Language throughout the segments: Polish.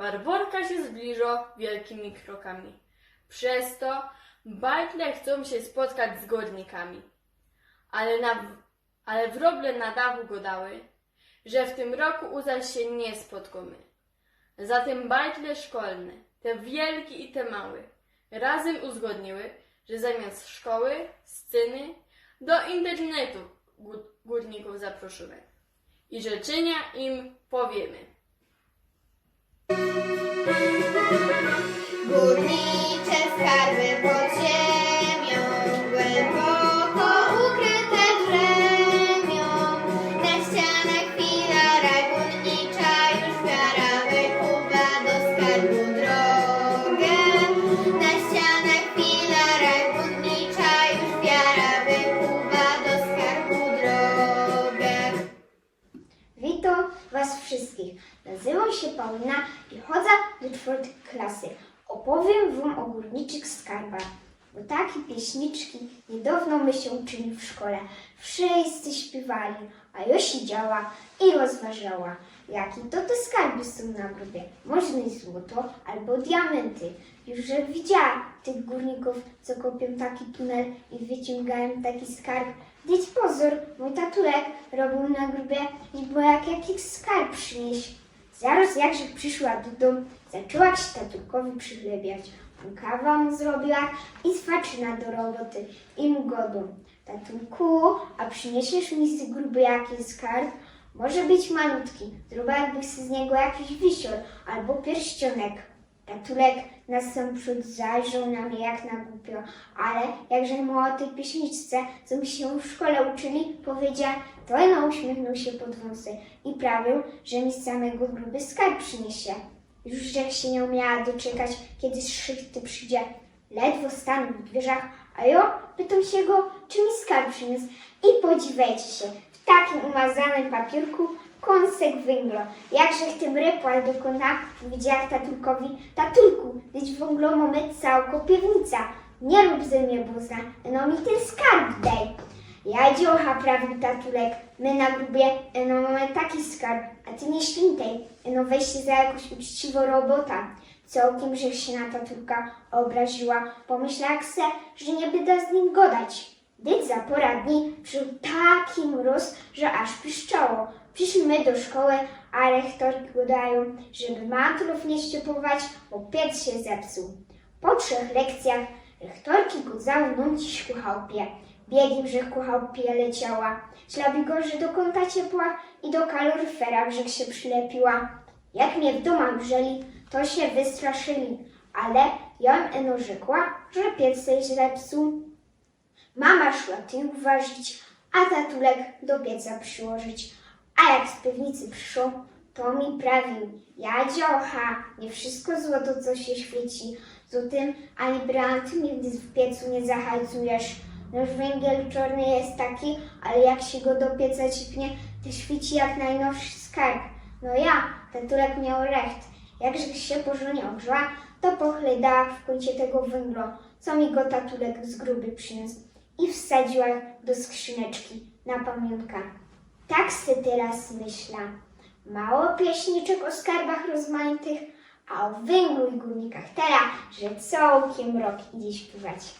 Barborka się zbliża wielkimi krokami. Przez to bajtle chcą się spotkać z górnikami. Ale, na, ale wroble na dachu go dały, że w tym roku uza się nie spotkamy. Zatem bajtle szkolne, te wielkie i te małe, razem uzgodniły, że zamiast szkoły, sceny, do internetu gó- górników zaproszymy i życzenia im powiemy. Good Opowiem Wam o górniczych skarbach. Bo takie pieśniczki niedawno my się uczyli w szkole. Wszyscy śpiewali, a ja siedziała i rozważała, jakie to te skarby są na grobie. Można i złoto albo diamenty. Już jak widziała tych górników, co kopią taki tunel i wyciągają taki skarb. Dać pozór, mój tatulek robił na grobie i było jak jakiś skarb przynieść. Zaraz jakże przyszła do domu, zaczęła się tatulkowi przychlebiać. Kawa mu zrobiła i swaczyna do roboty i mu godą. Tatulku, a przyniesiesz mi z gruby jakiś skarb? Może być malutki, jakby z niego jakiś wisior albo pierścionek. Tatulek na sam zajrzał na mnie jak na głupio, ale jakże mu o tej pieśniczce, co mi się w szkole uczyli, powiedział, to no uśmiechnął się pod wąsy i prawił, że mi z samego gruby skarb przyniesie. Już jak się nie umiała doczekać, kiedy szychty przyjdzie. Ledwo stanął w drzwiach, a ja pytam się go, czy mi skarb przyniósł. I podziwiajcie się, w takim umazanym papierku kąsek węgla. Jakże w tym rypłach dokona, widziała tatulkowi, tatulku, tyś węglo mamy całko piwnica. Nie rób ze mnie buzna, no mi ten skarb daj. Ja dziocha, prawił tatulek, my na grubie, no mamy taki skarb, a ty nie świntej, no weź się za jakąś uczciwą robota. Całkiem, że się na tatulka obraziła, pomyślała se, że nie będę z nim godać. Dyć za pora dni przyszł taki mróz, że aż piszczało. Przyszliśmy do szkoły, a rektorki gadają, żeby matrów nie ściupować, bo piec się zepsuł. Po trzech lekcjach rektorki godzały nam dziś ku chałupie. Biegiem, że ku chałupie leciała. Ślabi go, że do kąta ciepła i do kaloryfera brzeg się przylepiła. Jak mnie w domu grzeli, to się wystraszyli, ale im eno rzekła, że piec się zepsuł. Mama szła ty uważić, a tatulek do pieca przyłożyć. A jak z piwnicy przyszło, to mi prawił, ja dziocha, nie wszystko złoto, co się świeci, złotym ani brylantym nigdy w piecu nie zahajcujesz. Nasz węgiel czarny jest taki, ale jak się go do pieca cipnie, to świeci jak najnowszy skarb. No ja, tatulek miał recht. Jakże się porządnie ogrzała, to pochlejdała w kącie tego węgla, co mi go tatulek z gruby przyniósł i wsadziła do skrzyneczki na pamiątkę. Tak se teraz myślę. Mało pieśniczek o skarbach rozmaitych, a o węglu i górnikach teraz, że całkiem rok idzie śpiewać.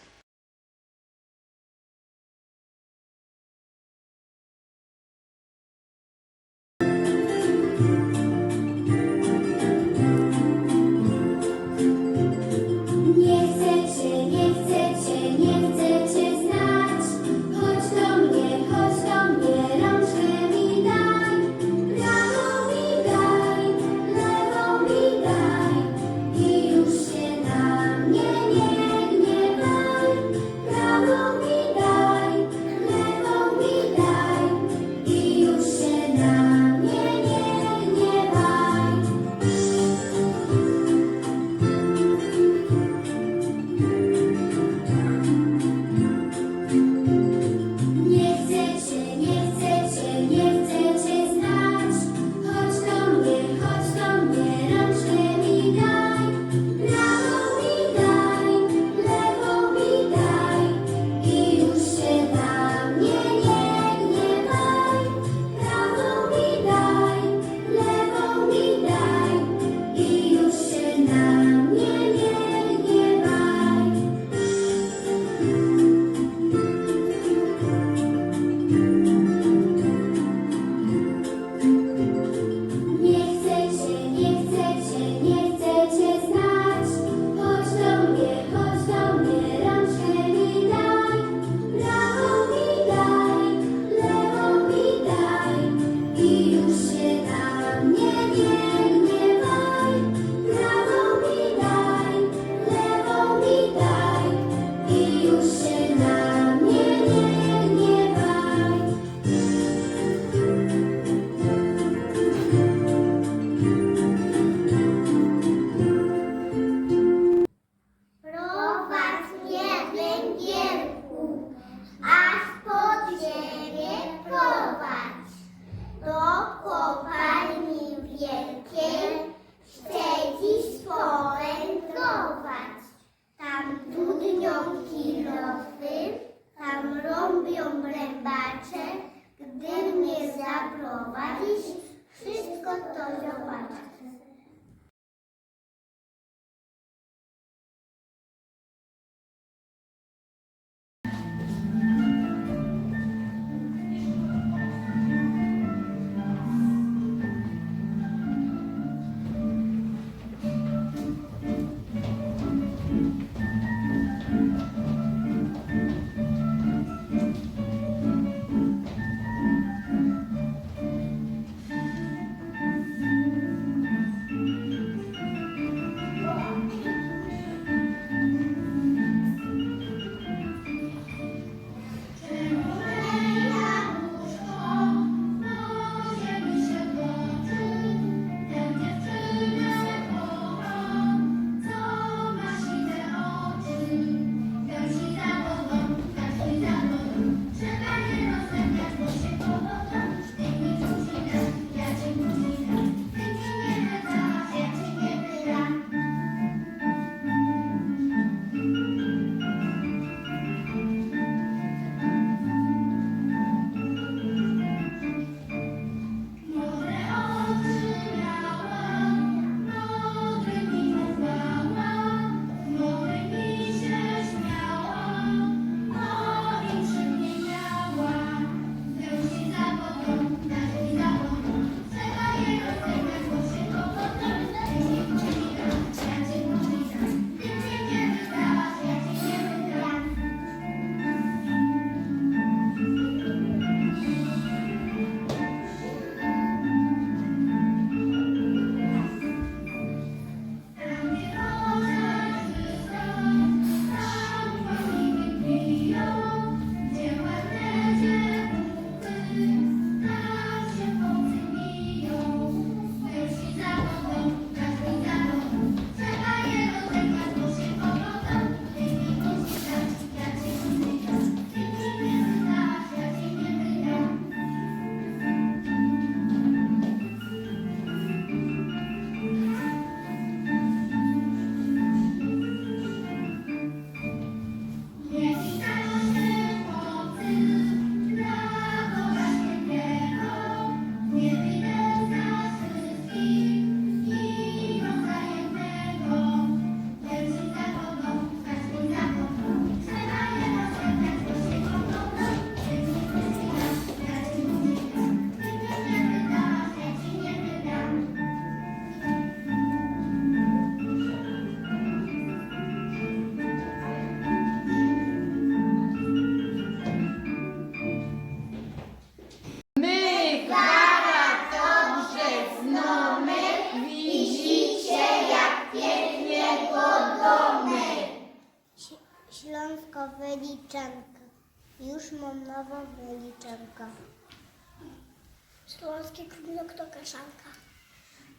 Kaszanka.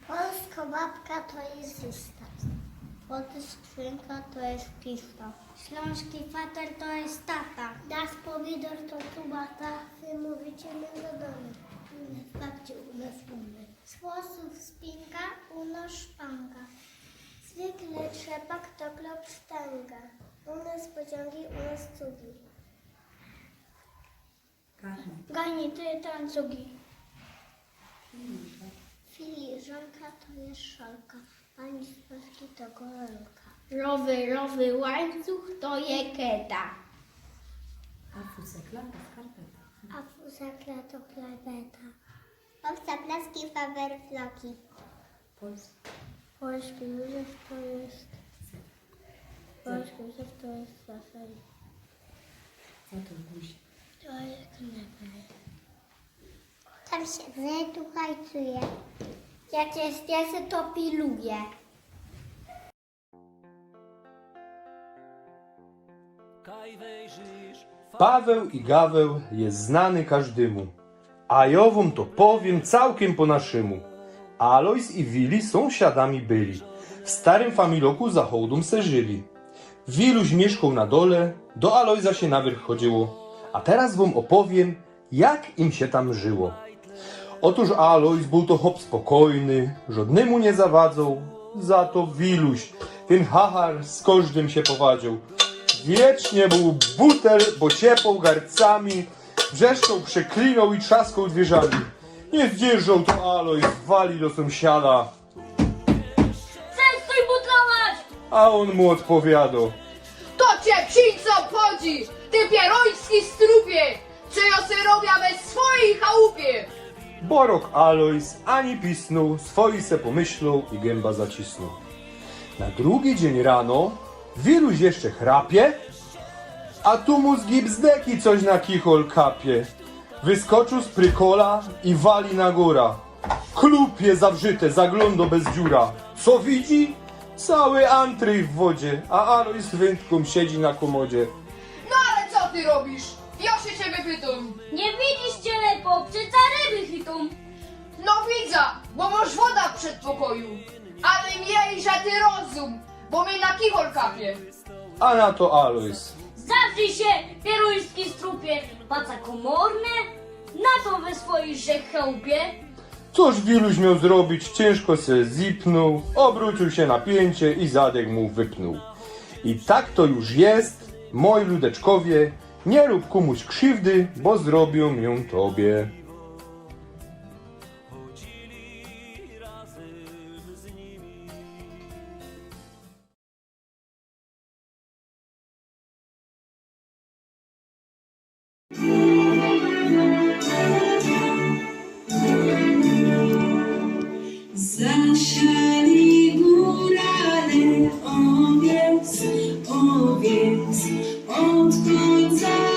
Polska babka to jest zysta. Polska skrzynka to jest pista. Śląski fater to jest tata. Das pomidor to kubata. Wy mówicie my do domu. U nas babci, u nas mamy. Z włosów spinka, u nas szpanka. Zwykle trzepak to klop sztanga. U nas pociągi, u nas cugi. Garnitury to ancugi. Filiżanka to jest szalka. Pani z to golonka. Rowy, rowy łańcuch to jeketa. A fuzekla to skarpeta. A fuzakla to klebeta. Owca plaski, fawer, floki. Polski. Polski Józef to jest... Polski Józef to jest zafel. Co to guzik? To jest knebel. Tam się tu hajcuje. Jak jest, ja się to piluję. Paweł i Gaweł jest znany każdemu, a ja wam to powiem całkiem po naszemu. Alois i Wili sąsiadami byli, w starym familoku za hołdą se żyli. Wiluś mieszkał na dole, do Alojza się na wierzch chodziło, a teraz wam opowiem, jak im się tam żyło. Otóż Alois był to hop spokojny, żadnemu nie zawadzał, za to Wiluś, ten hachar z każdym się powadził. Wiecznie był butel, bo ciepał garcami, wrzeszczał, przeklinał i trzaskał drzwiami. Nie zdzierżał to Alois, wali do sąsiada, Przestań butlować! a on mu odpowiadał. To cię obchodzi, ty pieroński strupie, co ja se robię we swojej chałupie. Borok Alois ani pisnął, swoi se pomyślał i gęba zacisnął. Na drugi dzień rano Wiluś jeszcze chrapie, a tu mu z gipsdeki coś na kichol kapie. Wyskoczył z prykola i wali na góra. Klupie zawrzyte, zaglądo bez dziura. Co widzi? Cały antryj w wodzie, a Alois wędką siedzi na komodzie. No ale co ty robisz? Ja się ciebie pytam. Nie widzisz cielepo, przecież ryby chytą. No widzę, bo masz woda w przedpokoju. Ale miej, że ty rozum, bo mnie na kichol kapie. A na to Alois. Zawrzyj się, pieruński strupie, paca komorne, na to we swojej rzek chałupie. Cóż Wiluś miał zrobić? Ciężko się zipnął, obrócił się na pięcie i zadek mu wypnął. I tak to już jest, moi ludeczkowie, nie rób komuś krzywdy, bo zrobią ją tobie. Zasiali górale old times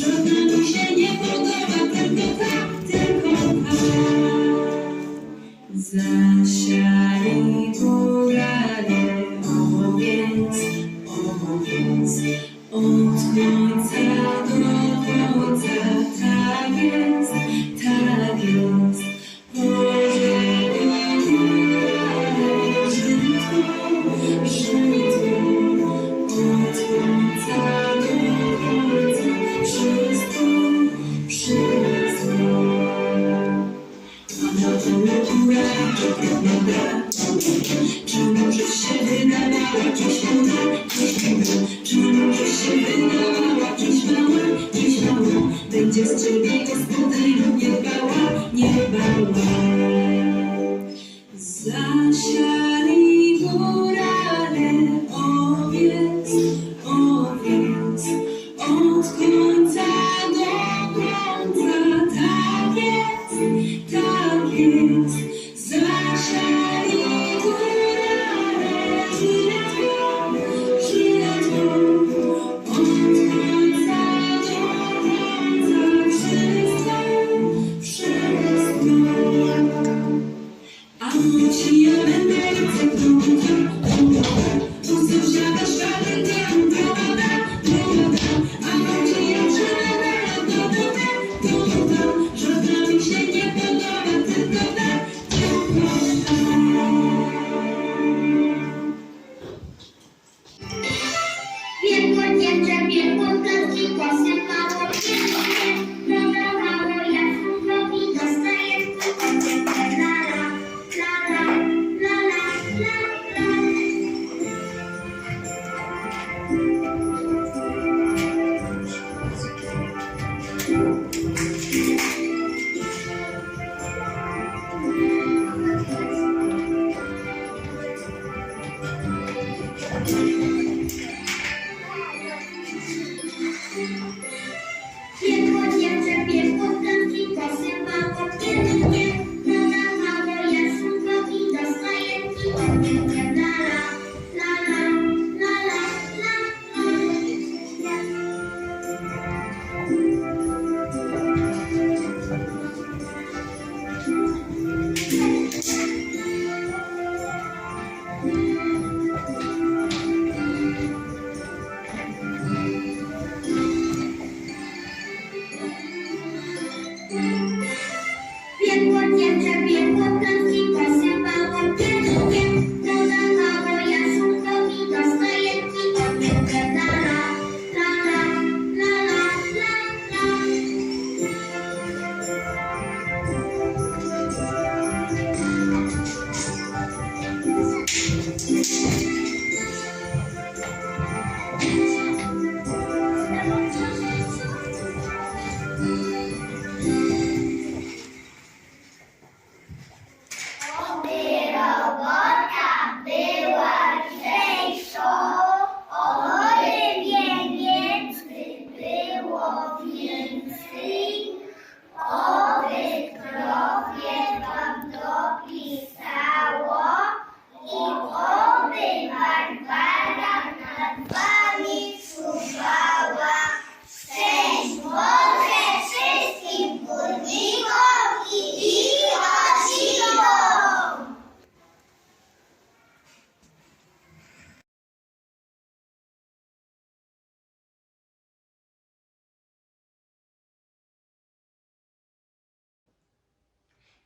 to.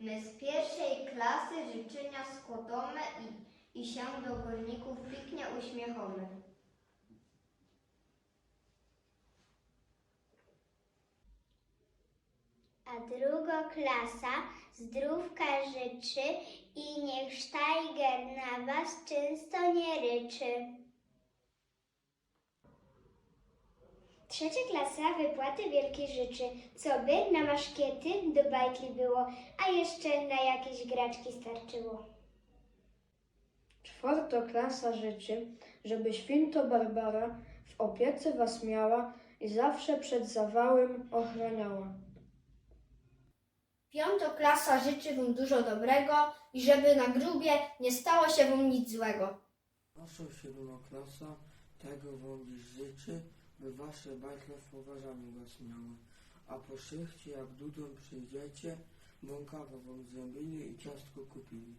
My z pierwszej klasy życzenia składamy i, i się do górników pięknie uśmiechamy. A druga klasa zdrówka życzy i niech Steiger na was często nie ryczy. Trzecia klasa wypłaty wielkiej życzy, co by na maszkiety do bajki było, a jeszcze na jakieś graczki starczyło. Czwarta klasa życzy, żeby święto Barbara w opiece was miała i zawsze przed zawałem ochraniała. Piątoklasa życzy Wam dużo dobrego i żeby na grubie nie stało się Wam nic złego. Nasza siódma klasa tego wam dziś życzy, by wasze bajtle w poważaniu was miały. A po szychcie jak dudą przyjdziecie, bąkawo wam zębili i ciastko kupili.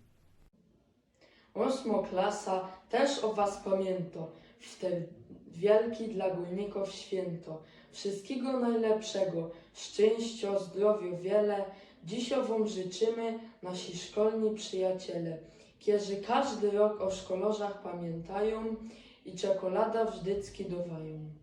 Ósma klasa też o was pamięta, w te wielki dla górników święto. Wszystkiego najlepszego, szczęścia, zdrowia wiele, dzisiaj wam życzymy, nasi szkolni przyjaciele, którzy każdy rok o szkolarzach pamiętają i czekolada wżdycki dawają.